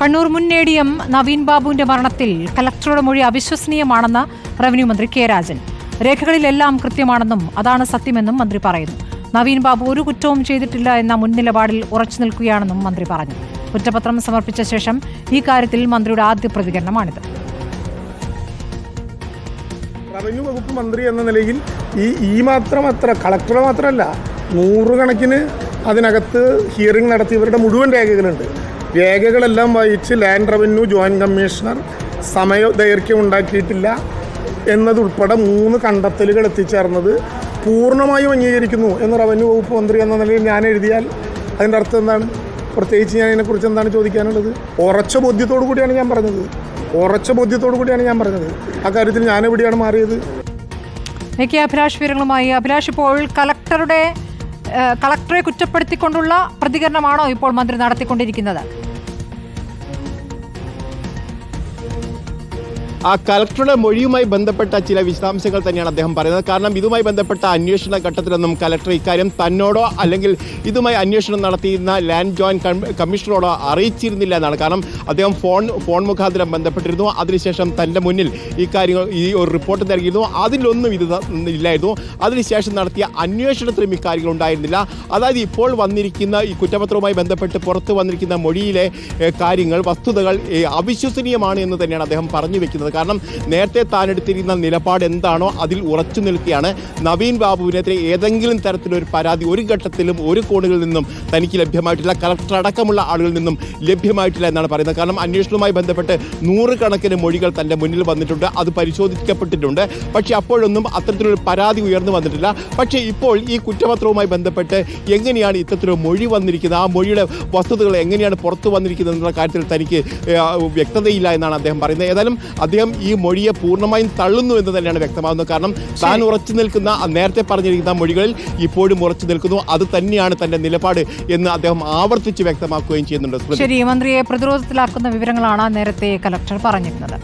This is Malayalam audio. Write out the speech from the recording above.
കണ്ണൂർ മുൻ എ ഡി എം നവീൻ ബാബുവിന്റെ മരണത്തിൽ കലക്ടറുടെ മൊഴി അവിശ്വസനീയമാണെന്ന് റവന്യൂ മന്ത്രി കെ രാജൻ. രേഖകളിലെല്ലാം കൃത്യമാണെന്നും അതാണ് സത്യമെന്നും മന്ത്രി പറയുന്നു. നവീൻ ബാബു ഒരു കുറ്റവും ചെയ്തിട്ടില്ല എന്ന മുൻനിലപാടിൽ ഉറച്ചു നിൽക്കുകയാണെന്നും മന്ത്രി പറഞ്ഞു. കുറ്റപത്രം സമർപ്പിച്ച ശേഷം ഈ കാര്യത്തിൽ മന്ത്രിയുടെ ആദ്യ പ്രതികരണമാണിത്. റവന്യൂ വകുപ്പ് മന്ത്രി എന്ന നിലയിൽ ഈ ഈ മാത്രം അത്ര കളക്ടർ മാത്രമല്ല നൂറുകണക്കിന് അതിനകത്ത് ഹിയറിംഗ് നടത്തിയവരുടെ മുഴുവൻ രേഖകളുണ്ട്. രേഖകളെല്ലാം വായിച്ച് ലാൻഡ് റവന്യൂ ജോയിന്റ് കമ്മീഷണർ സമയ ദൈർഘ്യം ഉണ്ടാക്കിയിട്ടില്ല എന്നതുൾപ്പെടെ മൂന്ന് കണ്ടെത്തലുകൾ എത്തിച്ചേർന്നത് പൂർണമായും അംഗീകരിക്കുന്നു എന്ന് റവന്യൂ വകുപ്പ് മന്ത്രി എന്ന നിലയിൽ ഞാൻ എഴുതിയാൽ അതിന്റെ അർത്ഥം എന്താണ്? പ്രത്യേകിച്ച് ഞാൻ ഇതിനെക്കുറിച്ച് എന്താണ് ചോദിക്കാനുള്ളത്? ഉറച്ച ബോധ്യത്തോടു കൂടിയാണ് ഞാൻ പറഞ്ഞത്. ഉറച്ച ബോധ്യത്തോടു കൂടിയാണ് ഞാൻ പറഞ്ഞത്. അക്കാര്യത്തിൽ ഞാൻ എവിടെയാണ് മാറിയത്? എനിക്ക് അഭിലാഷ് വിവരങ്ങളുമായി. അഭിലാഷ് ഇപ്പോൾ കലക്ടറുടെ കളക്ടറെ കുറ്റപ്പെടുത്തിക്കൊണ്ടുള്ള പ്രതികരണമാണോ ഇപ്പോൾ മന്ത്രി നടത്തിക്കൊണ്ടിരിക്കുന്നത്? ആ കലക്ടറുടെ മൊഴിയുമായി ബന്ധപ്പെട്ട ചില വിശദാംശങ്ങൾ തന്നെയാണ് അദ്ദേഹം പറയുന്നത്. കാരണം ഇതുമായി ബന്ധപ്പെട്ട അന്വേഷണ ഘട്ടത്തിലൊന്നും കലക്ടർ ഇക്കാര്യം തന്നോടോ അല്ലെങ്കിൽ ഇതുമായി അന്വേഷണം നടത്തിയിരുന്ന ലാൻഡ് ജോയിന്റ് കമ്മീഷണറോടോ അറിയിച്ചിരുന്നില്ല എന്നാണ്. കാരണം അദ്ദേഹം ഫോൺ ഫോൺ മുഖാന്തരം ബന്ധപ്പെട്ടിരുന്നു. അതിനുശേഷം തന്റെ മുന്നിൽ ഈ കാര്യങ്ങൾ ഈ ഒരു റിപ്പോർട്ട് നൽകിയിരുന്നു. അതിലൊന്നും ഇത് ഇല്ലായിരുന്നു. അതിനുശേഷം നടത്തിയ അന്വേഷണത്തിലും ഇക്കാര്യങ്ങൾ ഉണ്ടായിരുന്നില്ല. അതായത് ഇപ്പോൾ വന്നിരിക്കുന്ന ഈ കുറ്റപത്രവുമായി ബന്ധപ്പെട്ട് പുറത്തു വന്നിരിക്കുന്ന മൊഴിയിലെ കാര്യങ്ങൾ വസ്തുതകൾ അവിശ്വസനീയമാണ് എന്ന് തന്നെയാണ് അദ്ദേഹം പറഞ്ഞു വെക്കുന്നത്. കാരണം നേരത്തെ താൻ എടുത്തിരിക്കുന്ന നിലപാട് എന്താണോ അതിൽ ഉറച്ചു നിൽക്കുകയാണ്. നവീൻ ബാബുവിനെതിരെ ഏതെങ്കിലും തരത്തിലൊരു പരാതി ഒരു ഘട്ടത്തിലും ഒരു കോണുകളിൽ നിന്നും തനിക്ക് ലഭ്യമായിട്ടില്ല. കളക്ടർ അടക്കമുള്ള ആളുകളിൽ നിന്നും ലഭ്യമായിട്ടില്ല എന്നാണ് പറയുന്നത്. കാരണം അന്വേഷണവുമായി ബന്ധപ്പെട്ട് നൂറുകണക്കിന് മൊഴികൾ തന്റെ മുന്നിൽ വന്നിട്ടുണ്ട്. അത് പരിശോധിക്കപ്പെട്ടിട്ടുണ്ട്. പക്ഷേ അപ്പോഴൊന്നും അത്തരത്തിലൊരു പരാതി ഉയർന്നു വന്നിട്ടില്ല. പക്ഷേ ഇപ്പോൾ ഈ കുറ്റപത്രവുമായി ബന്ധപ്പെട്ട് എങ്ങനെയാണ് ഇത്തരത്തിലൊരു മൊഴി വന്നിരിക്കുന്നത്? ആ മൊഴിയുടെ വസ്തുതകൾ എങ്ങനെയാണ് പുറത്തു വന്നിരിക്കുന്നത് എന്നുള്ള കാര്യത്തിൽ തനിക്ക് വ്യക്തതയില്ല എന്നാണ് അദ്ദേഹം പറയുന്നത്. ഏതായാലും അദ്ദേഹം ഈ മൊഴിയെ പൂർണമായും തള്ളുന്നു എന്ന് തന്നെയാണ് വ്യക്തമാകുന്നത്. കാരണം താൻ ഉറച്ചു നിൽക്കുന്ന നേരത്തെ പറഞ്ഞിരിക്കുന്ന മൊഴികളിൽ ഇപ്പോഴും ഉറച്ചു നിൽക്കുന്നു. അത് തന്നെയാണ് തന്റെ നിലപാട് എന്ന് അദ്ദേഹം ആവർത്തിച്ച് വ്യക്തമാക്കുകയും ചെയ്യുന്നുണ്ട്. ശരി മന്ത്രിയെ പ്രതിരോധത്തിലാക്കുന്ന വിവരങ്ങളാണ് നേരത്തെ കലക്ടർ പറഞ്ഞിരുന്നത്.